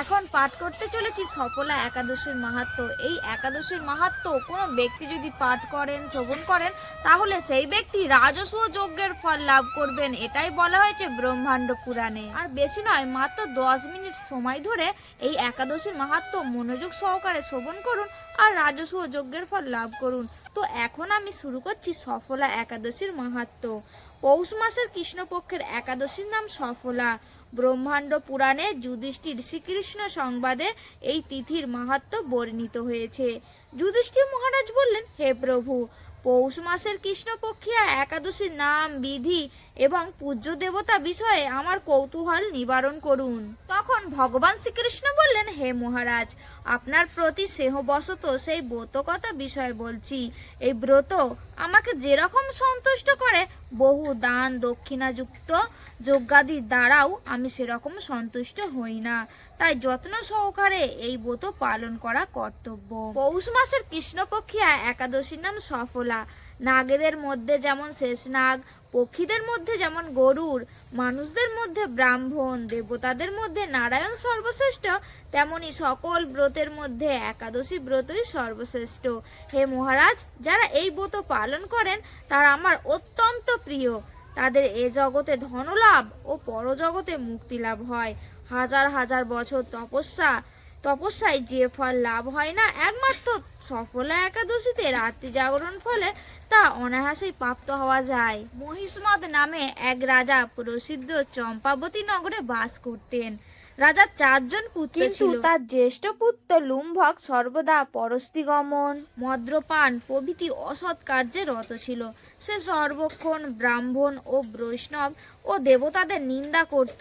এখন পাঠ করতে চলেছি সফলা একাদশীর মাহাত্ম। এই একাদশীর মাহাত্ম কোনো ব্যক্তি যদি পাঠ করেন, শ্রবণ করেন, তাহলে সেই ব্যক্তি রাজস্ব যজ্ঞের ফল লাভ করবেন। এটাই বলা হয়েছে ব্রহ্মাণ্ড পুরাণে। আর বেশি নয়, মাত্র দশ মিনিট সময় ধরে এই একাদশীর মাহাত্ম মনোযোগ সহকারে শ্রবণ করুন আর রাজস্ব যজ্ঞের ফল লাভ করুন। তো এখন আমি শুরু করছি সফলা একাদশীর মাহাত্ম। পৌষ মাসের কৃষ্ণপক্ষের একাদশীর নাম সফলা। ব্রহ্মাণ্ড পুরাণে যুধিষ্ঠির শ্রীকৃষ্ণ সংবাদে এই তিথির মাহাত্ম বর্ণিত হয়েছে। যুধিষ্ঠির মহারাজ বললেন, হে প্রভু, পৌষ মাসের কৃষ্ণপক্ষিয়া একাদশী নাম, বিধি এবং পূজ্য দেবতা বিষয়ে আমার কৌতূহল নিবারণ করুন। তখন ভগবান শ্রীকৃষ্ণ বললেন, হে মহারাজ, আপনার প্রতি স্নেহবশত সেই ব্রত কথা বিষয়ে বলছি। এই ব্রত আমাকে যেরকম সন্তুষ্ট করে, বহু দান দক্ষিণাযুক্ত যজ্ঞাদির দ্বারাও আমি সেরকম সন্তুষ্ট হই না। তাই যত্ন সহকারে এই ব্রত পালন করা কর্তব্য। পৌষ মাসের কৃষ্ণপক্ষিয়া একাদশীর নাম সফলা। নাগেদের মধ্যে যেমন শেষ নাগ পক্ষীদের মধ্যে যেমন গরুর, মানুষদের মধ্যে ব্রাহ্মণ, দেবতাদের মধ্যে নারায়ণ সর্বশ্রেষ্ঠ, তেমনি সকল ব্রতের মধ্যে একাদশী ব্রতই সর্বশ্রেষ্ঠ। হে মহারাজ, যারা এই ব্রত পালন করেন, তারা আমার অত্যন্ত প্রিয়। তাদের এ জগতে ধনলাভ ও পরজগতে মুক্তি লাভ হয়। হাজার হাজার বছর তপস্যা, তপস্যায় যে ফল লাভ হয় না, একমাত্র সফলা একাদশীতে রাত্রি জাগরণ ফলে তা অনায়াসেই প্রাপ্ত হওয়া যায়। মহিষ্মদ নামে এক রাজা প্রসিদ্ধ চম্পাবতী নগরে বাস করতেন। রাজার চারজন পুত্র ছিল। তার জ্যেষ্ঠ পুত্র লুম্ভক সর্বদা পরস্তিগমন মদ্রপান প্রভৃতি অসৎ কার্যে রত ছিল। সে সর্বক্ষণ ব্রাহ্মণ ও বৈষ্ণব ও দেবতাদের নিন্দা করত।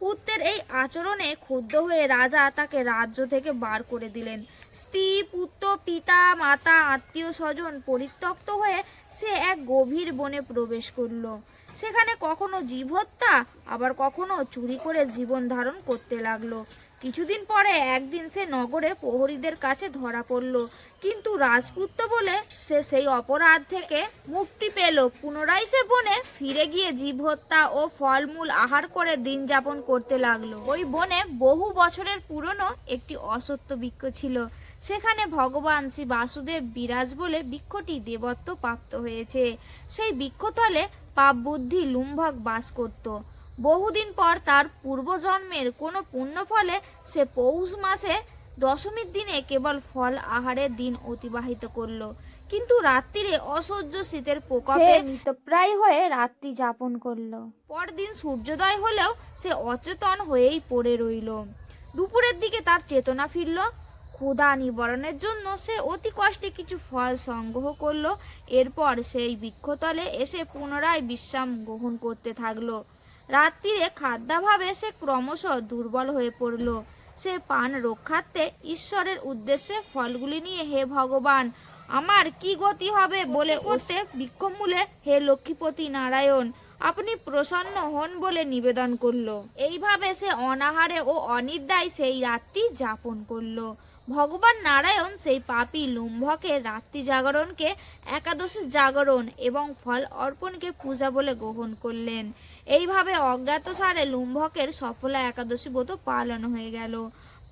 পুত্রের এই আচরণে ক্ষুব্ধ হয়ে রাজা তাকে রাজ্য থেকে বার করে দিলেন। স্ত্রী, পুত্র, পিতা, মাতা, আত্মীয় স্বজন পরিত্যক্ত হয়ে সে এক গভীর বনে প্রবেশ করল। সেখানে কখনো জীব হত্যা, আবার কখনো চুরি করে জীবন ধারণ করতে লাগল। কিছুদিন পরে একদিন সে নগরে প্রহরীদের কাছে ধরা পড়ল। কিন্তু রাজপুত্র বলে সে সেই অপরাধ থেকে মুক্তি পেল। পুনরায় সে বনে ফিরে গিয়ে জীব হত্যা ও ফলমূল আহার করে দিন যাপন করতে লাগল। ওই বনে বহু বছরের পুরনো একটি অসত্য বৃক্ষ ছিল। সেখানে ভগবান শ্রী বাসুদেব বিরাজ বলে বৃক্ষটি দেবত্ব প্রাপ্ত হয়েছে। সেই বৃক্ষতলে পাপ বুদ্ধি লুম্ভক বাস করত। বহুদিন পর তার পূর্বজন্মের কোনো পুণ্য ফলে সে পৌষ মাসে দশমীর দিনে কেবল ফল আহারের দিন অতিবাহিত করল। কিন্তু রাত্রিরে অসহ্য শীতের প্রকোপে মৃতপ্রায় হয়ে রাত্রি যাপন করল। পরদিন সূর্যোদয় হলেও সে অচেতন হয়েই পড়ে রইল। দুপুরের দিকে তার চেতনা ফিরল। ক্ষুধা নিবারণের জন্য সে অতি কষ্টে কিছু ফল সংগ্রহ করল। এরপর সেই বৃক্ষতলে এসে পুনরায় বিশ্রাম গ্রহণ করতে থাকল। রাত্রিরে খাদ্যাভাবে সে ক্রমশ দুর্বল হয়ে পড়ল। সে পান রক্ষার্থে ঈশ্বরের উদ্দেশ্যে ফলগুলি নিয়ে হে ভগবান আমার কি গতি হবে? বলে ওসে বৃক্ষমূলে হে লক্ষ্মীপতি নারায়ণ আপনি প্রসন্ন হন বলে নিবেদন করল। এইভাবে সে অনাহারে ও অনিদ্রায় সেই রাত্রি যাপন করল। ভগবান নারায়ণ সেই পাপী লুম্ভকে রাত্রি জাগরণকে একাদশী জাগরণ এবং ফল অর্পণকে পূজা বলে গ্রহণ করলেন। এইভাবে অজ্ঞাতসারে লুম্ভকের সফলা একাদশী ব্রত পালন হয়ে গেল।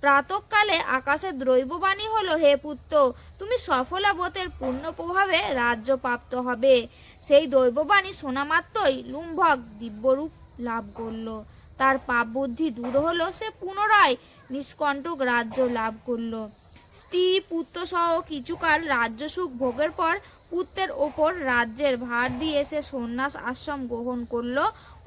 প্রাতকালে আকাশে দ্রৈববাণী হলো, হে পুত্র, তুমি সফলা ব্রতের পূর্ণ প্রভাবে রাজ্য প্রাপ্ত হবে। সেই দৈববাণী শোনা মাত্রই লুম্ভক দিব্যরূপ লাভ করল। তার পাপ বুদ্ধি দূর হলো, সে পুনরায় নিষ্কণ্টক রাজ্য লাভ করল। স্ত্রী, পুত্র সহ কিছুকাল রাজ্য সুখ ভোগের পর পুত্রের ওপর রাজ্যের ভার দিয়ে সে সন্ন্যাস আশ্রম গ্রহণ করল।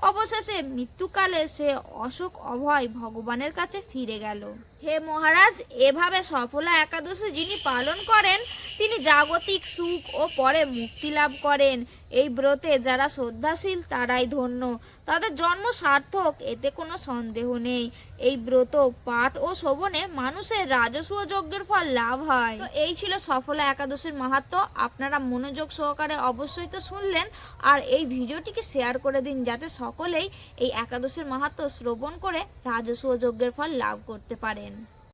অবশেষে মৃত্যুকালে সে অশোক অভয় ভগবানের কাছে ফিরে গেল। হে মহারাজ, এভাবে সফলা একাদশী যিনি পালন করেন, তিনি জাগতিক সুখ ও পরে মুক্তি লাভ করেন। এই ব্রতে যারা শ্রদ্ধাশীল, তারাই ধন্য। তাদের জন্ম সার্থক, এতে কোনো সন্দেহ নেই। এই ব্রত পাঠ ও শোভনে মানুষের রাজস্ব যজ্ঞের ফল লাভ হয়। এই ছিল সফলা একাদশীর মাহাত্ম। আপনারা মনোযোগ সহকারে অবশ্যই তো শুনলেন। আর এই ভিডিওটিকে শেয়ার করে দিন যাতে সকলেই এই একাদশীর মাহাত্ম শ্রবণ করে রাজস্ব যজ্ঞের ফল লাভ করতে পারেন।